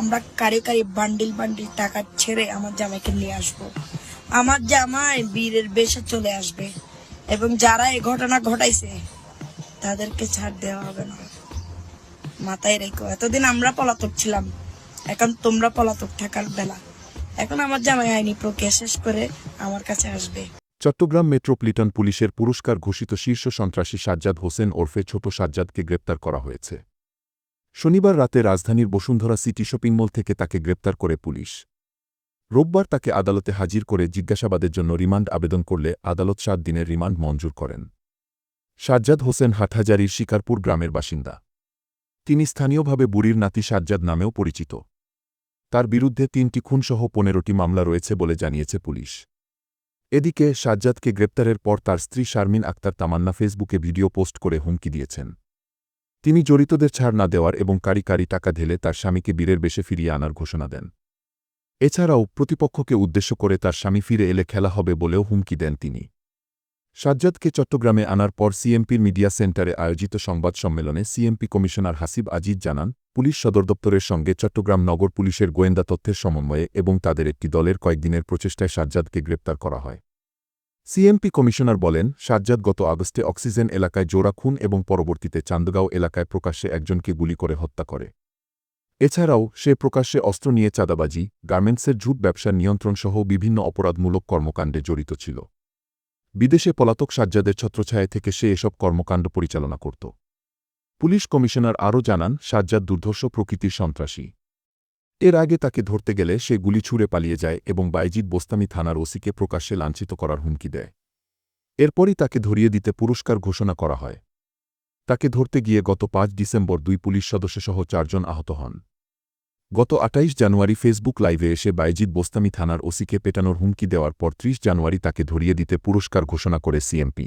আমরা কারি কারি bundle bundle টাকা ছেড়ে আমার জামাইকে নিয়ে আসব। আমার জামাই বীরের বেশে চলে আসবে এবং যারা এই ঘটনা ঘটাইছে, তাদেরকে ছাড় দেওয়া হবে না। মাথায় রেখো, এতদিন আমরা পলাতক ছিলাম, এখন তোমরা পলাতক থাকার বেলা। এখন আমার জামাই আইনি প্রক্রিয়া শেষ করে আমার কাছে আসবে। চট্টগ্রাম মেট্রোপলিটন পুলিশের পুরস্কার ঘোষিত শীর্ষ সন্ত্রাসী সাজ্জাদ হোসেন ওরফে ছোট সাজ্জাদকে গ্রেপ্তার করা হয়েছে। শনিবার রাতে রাজধানীর বসুন্ধরা সিটি শপিং মল থেকে তাকে গ্রেপ্তার করে পুলিশ। রোববার তাকে আদালতে হাজির করে জিজ্ঞাসাবাদের জন্য রিমান্ড আবেদন করলে আদালত সাত দিনের রিমান্ড মঞ্জুর করেন। সাজ্জাদ হোসেন হাটহাজারির শিকারপুর গ্রামের বাসিন্দা। তিনি স্থানীয়ভাবে বুড়ির নাতি সাজ্জাদ নামেও পরিচিত। তার বিরুদ্ধে তিনটি খুনসহ পনেরোটি মামলা রয়েছে বলে জানিয়েছে পুলিশ। এদিকে সাজ্জাদকে গ্রেপ্তারের পর তার স্ত্রী শারমিন আক্তার তামান্না ফেসবুকে ভিডিও পোস্ট করে হুমকি দিয়েছেন। তিনি জড়িতদের ছাড় না দেওয়ার এবং কারি কারি টাকা ঢেলে তার স্বামীকে বীরের বেশে ফিরিয়ে আনার ঘোষণা দেন। এছাড়াও প্রতিপক্ষকে উদ্দেশ্য করে তার স্বামী ফিরে এলে খেলা হবে বলেও হুমকি দেন তিনি। সাজ্জাদকে চট্টগ্রামে আনার পর সিএমপির মিডিয়া সেন্টারে আয়োজিত সংবাদ সম্মেলনে সিএমপি কমিশনার হাসিব আজিজ জানান, পুলিশ সদর দপ্তরের সঙ্গে চট্টগ্রাম নগর পুলিশের গোয়েন্দা তথ্যের সমন্বয়ে এবং তাদের একটি দলের কয়েকদিনের প্রচেষ্টায় সাজ্জাদকে গ্রেপ্তার করা হয়। সিএমপি কমিশনার বলেন, সাজ্জাদ গত আগস্টে অক্সিজেন এলাকায় জোড়া খুন এবং পরবর্তীতে চান্দগাঁও এলাকায় প্রকাশ্যে একজনকে গুলি করে হত্যা করে। এছাড়াও, সে প্রকাশ্যে অস্ত্র নিয়ে চাঁদাবাজি, গার্মেন্টসের ঝুট ব্যবসার নিয়ন্ত্রণসহ বিভিন্ন অপরাধমূলক কর্মকাণ্ডে জড়িত ছিল। বিদেশে পলাতক সাজ্জাদের ছত্রছায়া থেকে সে এসব কর্মকাণ্ড পরিচালনা করত। পুলিশ কমিশনার আরও জানান, সাজ্জাদ দুর্ধর্ষ প্রকৃতির সন্ত্রাসী। এর আগে তাকে ধরতে গেলে সে গুলি ছুঁড়ে পালিয়ে যায় এবং বাইজিৎ বোস্তামি থানার ওসিকে প্রকাশ্যে লাঞ্ছিত করার হুমকি দেয়। এরপরই তাকে ধরিয়ে দিতে পুরস্কার ঘোষণা করা হয়। তাকে ধরতে গিয়ে গত পাঁচ ডিসেম্বর দুই পুলিশ সদস্যসহ চারজন আহত হন। গত আটাইশ জানুয়ারি ফেসবুক লাইভে এসে বাইজিৎ বোস্তামি থানার ওসিকে পেটানোর হুমকি দেওয়ার পর ত্রিশ জানুয়ারি তাকে ধরিয়ে দিতে পুরস্কার ঘোষণা করে সিএমপি।